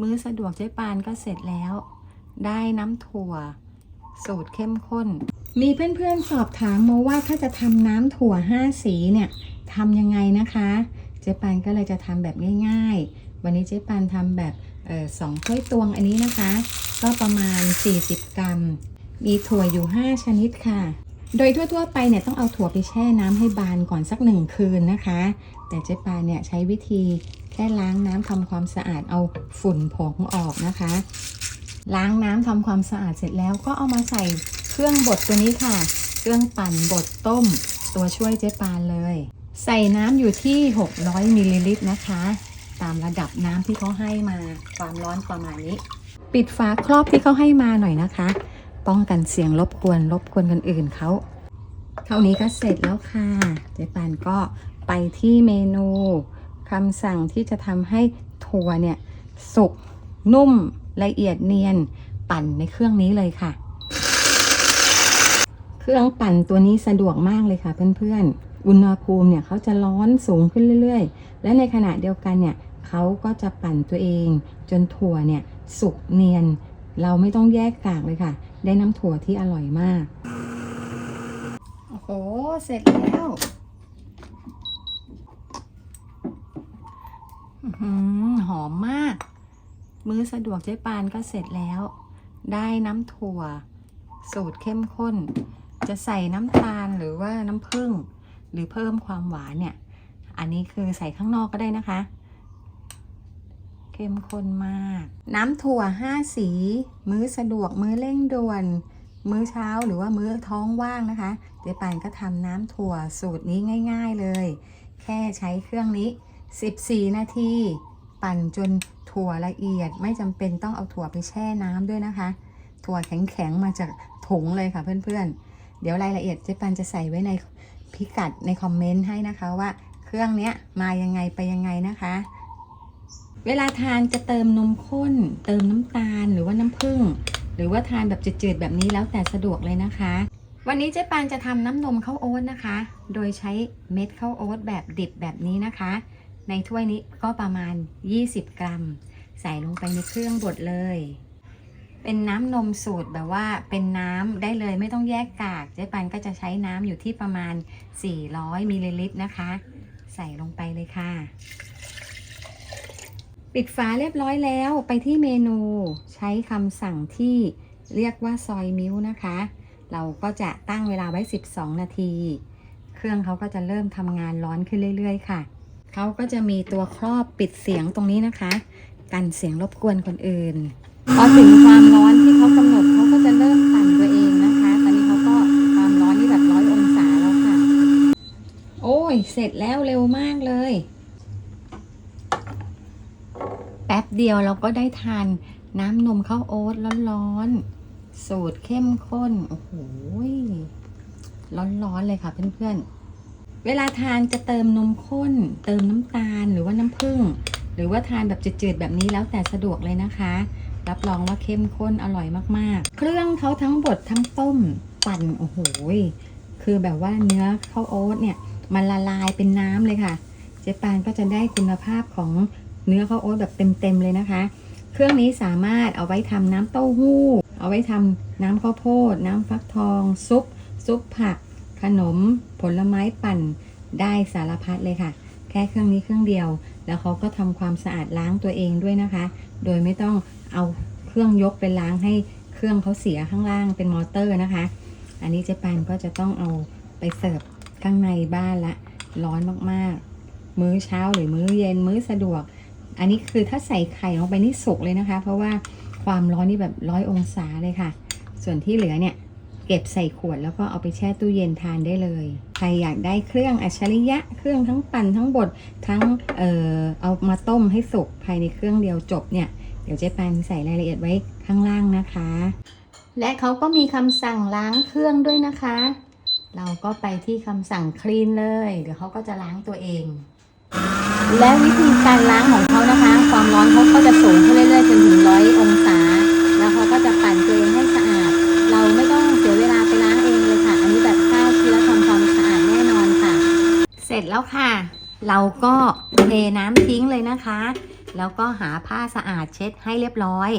มื้อสะดวกเจ๊ปานก็เสร็จแล้ว ได้น้ำถั่ว สูตรเข้มข้น มีเพื่อนๆสอบถามมาว่าถ้าจะทำน้ำถั่ว5สีเนี่ยทำยังไงนะคะ เจ๊ปานก็เลยจะทำแบบง่ายๆ วันนี้เจ๊ปานทำแบบออสองถ้วยตวงอันนี้นะคะ ก็ประมาณ 40 กรัม มีถั่วอยู่ 5 ชนิดค่ะ โดยทั่วๆไปเนี่ยต้องเอาถั่วไปแช่น้ำให้บานก่อนสักหนึ่งคืนนะคะ แต่เจ๊ปาเนี่ยใช้วิธีแค่ล้างน้ำทำความสะอาดเอาฝุ่นผงออกนะคะ ล้างน้ำทำความสะอาดเสร็จแล้วก็เอามาใส่เครื่องบดตัวนี้ค่ะ เครื่องปั่นบดต้ม ตัวช่วยเจ๊ปาเลย ใส่น้ำอยู่ที่ 600มิลลิลิตรนะคะ ตามระดับน้ำที่เขาให้มาความร้อนประมาณนี้ ปิดฝาครอบที่เขาให้มาหน่อยนะคะ ป้องกันเสียงรบกวนรบกวนคนอื่นเขาเท่านี้ก็เสร็จแล้วค่ะเจ๊ปานก็ไปที่เมนูคำสั่งที่จะทำให้ถั่วเนี่ยสุกนุ่มละเอียดเนียนปั่นในเครื่องนี้เลยค่ะ เครื่องปั่นตัวนี้สะดวกมากเลยค่ะเพื่อนๆ อุณหภูมิเนี่ยเขาจะร้อนสูงขึ้นเรื่อยๆ และในขณะเดียวกันเนี่ยเขาก็จะปั่นตัวเอง จนถั่วเนี่ยสุกเนียน เราไม่ต้องแยกกากเลยค่ะ ได้น้ำถั่วที่อร่อยมาก โอ้โห เสร็จแล้วอื้อหือหอมมาก มื้อสะดวกเจ๊ปานก็เสร็จแล้ว ได้น้ำถั่ว สูตรเข้มข้น จะใส่น้ำตาลหรือว่าน้ำผึ้งหรือเพิ่มความหวานเนี่ย อันนี้คือใส่ข้างนอกก็ได้นะคะ เข้มข้นมาก น้ำถั่ว 5 สี มื้อสะดวก มื้อเร่งด่วน มื้อเช้าหรือว่ามื้อท้องว่างนะคะ เจ๊ปานก็ทำน้ำถั่วสูตรนี้ง่าย ๆเลย แค่ใช้เครื่องนี้ 14 นาที ปั่นจนถั่วละเอียด ไม่จำเป็นต้องเอาถั่วไปแช่น้ำด้วยนะคะ ถั่วแข็งๆมาจากถุงเลยค่ะเพื่อนๆ เดี๋ยวรายละเอียดเจ๊ปันจะใส่ไว้ในพิกัดในคอมเมนต์ให้นะคะว่า เครื่องนี้มายังไงไปยังไงนะคะ เวลาทานจะเติมนมข้น เติมน้ำตาลหรือว่าน้ำผึ้งหรือว่าทานแบบจืดๆแบบนี้แล้วแต่สะดวกเลยนะคะ วันนี้เจ๊ปานจะทำน้ำนมข้าวโอ๊ตนะคะ โดยใช้เม็ดข้าวโอ๊ตแบบดิบแบบนี้นะคะ ในถ้วยนี้ก็ประมาณ 20 กรัม ใส่ลงไปในเครื่องบดเลย เป็นน้ำนมสูตรแบบว่าเป็นน้ำได้เลยไม่ต้องแยกกาก เจ๊ปันก็จะใช้น้ำอยู่ที่ประมาณ 400มิลลิลิตรนะคะ ใส่ลงไปเลยค่ะ ปิดฝาเรียบร้อยแล้วไปที่เมนูใช้คำสั่งที่เรียกว่าซอยมิลนะคะ เราก็จะตั้งเวลาไว้ 12 นาที เครื่องเขาก็จะเริ่มทำงานร้อนขึ้นเรื่อย ๆ ค่ะ เขาก็จะมีตัวครอบปิดเสียงตรงนี้นะคะ กันเสียงรบกวนคนอื่น พอถึงความร้อนที่เขากำหนดเขาก็จะเริ่มปั่นตัวเองนะคะ ตอนนี้เขาก็ความร้อนนี่แบบร้อยองศาแล้วค่ะ โอ้ย เสร็จแล้วเร็วมากเลย แป๊บเดียวเราก็ได้ทานน้ำนมข้าวโอ๊ตร้อนๆ สูตรเข้มข้น โอ้โห ร้อนๆเลยค่ะเพื่อนๆ เวลาทานจะเติมนมข้น เติมน้ำตาลหรือว่าน้ำผึ้ง หรือว่าทานแบบจืดๆ แบบนี้แล้วแต่สะดวกเลยนะคะ รับรองว่าเข้มข้นอร่อยมากๆ เครื่องเขาทั้งบดทั้งต้มปั่น โอ้โห คือแบบว่าเนื้อข้าวโอ๊ตเนี่ย มันละลายเป็นน้ำเลยค่ะ เจ๊ปานก็จะได้คุณภาพของ เนื้อข้าวโอ๊ตแบบเต็มๆเลยนะคะ เครื่องนี้สามารถเอาไว้ทำน้ำเต้าหู้ เอาไว้ทำน้ำข้าวโพด น้ำฟักทอง ซุป ซุปผัก ขนม ผลไม้ปั่นได้สารพัดเลยค่ะ แค่เครื่องนี้เครื่องเดียว แล้วเขาก็ทำความสะอาดล้างตัวเองด้วยนะคะ โดยไม่ต้องเอาเครื่องยกไปล้างให้เครื่องเขาเสียข้างล่างเป็นมอเตอร์นะคะ อันนี้เจ๊ปานก็จะต้องเอาไปเสิร์ฟข้างในบ้านละ ร้อนมากๆ มื้อเช้าหรือมื้อเย็นมื้อสะดวก อันนี้คือถ้าใส่ไข่ลงไปนี่สุกเลยนะคะ เพราะว่าความร้อนนี่แบบร้อยองศาเลยค่ะ ส่วนที่เหลือเนี่ยเก็บใส่ขวดแล้วก็เอาไปแช่ตู้เย็นทานได้เลย ใครอยากได้เครื่องอัจฉริยะ เครื่องทั้งปั่นทั้งบดทั้งเอ่อเอามาต้มให้สุกภายในเครื่องเดียวจบเนี่ยเดี๋ยวเจ๊ปานใส่รายละเอียดไว้ข้างล่างนะคะ และเขาก็มีคำสั่งล้างเครื่องด้วยนะคะ เราก็ไปที่คำสั่งคลีนเลย เดี๋ยวเขาก็จะล้างตัวเอง และวิธีการล้างของ ร้อนเขาก็จะสูงขึ้นเรื่อยๆจนถึงร้อยองศา แล้วเขาก็จะปั่นตัวเองให้สะอาด เราไม่ต้องเสียเวลาไปล้างเองเลยค่ะ อันนี้แบบฆ่าเชื้อทำความสะอาดแน่นอนค่ะ เสร็จแล้วค่ะ เราก็เทน้ำทิ้งเลยนะคะ แล้วก็หาผ้าสะอาดเช็ดให้เรียบร้อย